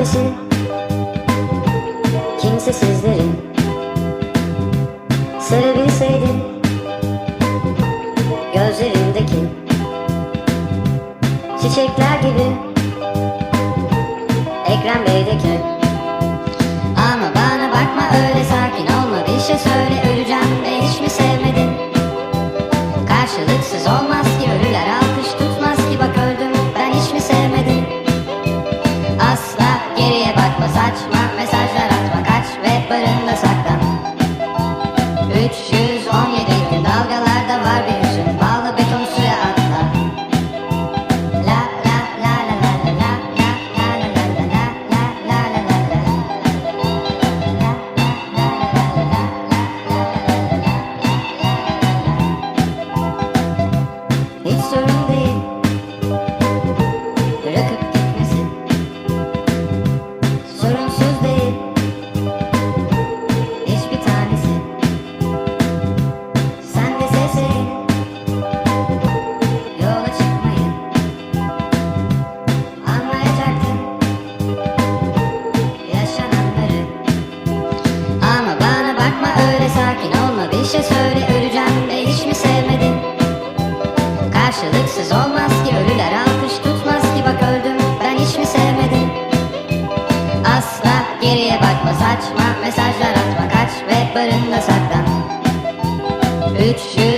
kahvesi Kimsesizlerin Sevebilseydin. Gözlerindeki Çiçekler gibi. Ekrem Bey'deki Ama bana bakma öyle sakin olma. Bir şey söyle öyle 317 gün dalgalarda var bir hüzün Bağlı beton suya atla La la la la la la la la la la la la la la la la la Hiç sorun değil Bırakıp gitmesi Sorunsuz işe söyle öleceğim de hiç mi sevmedin? Karşılıksız olmaz ki ölüler alkış tutmaz ki bak öldüm ben hiç mi sevmedin? Asla geriye bakma saçma mesajlar atma kaç ve barında saklan. Üç yıl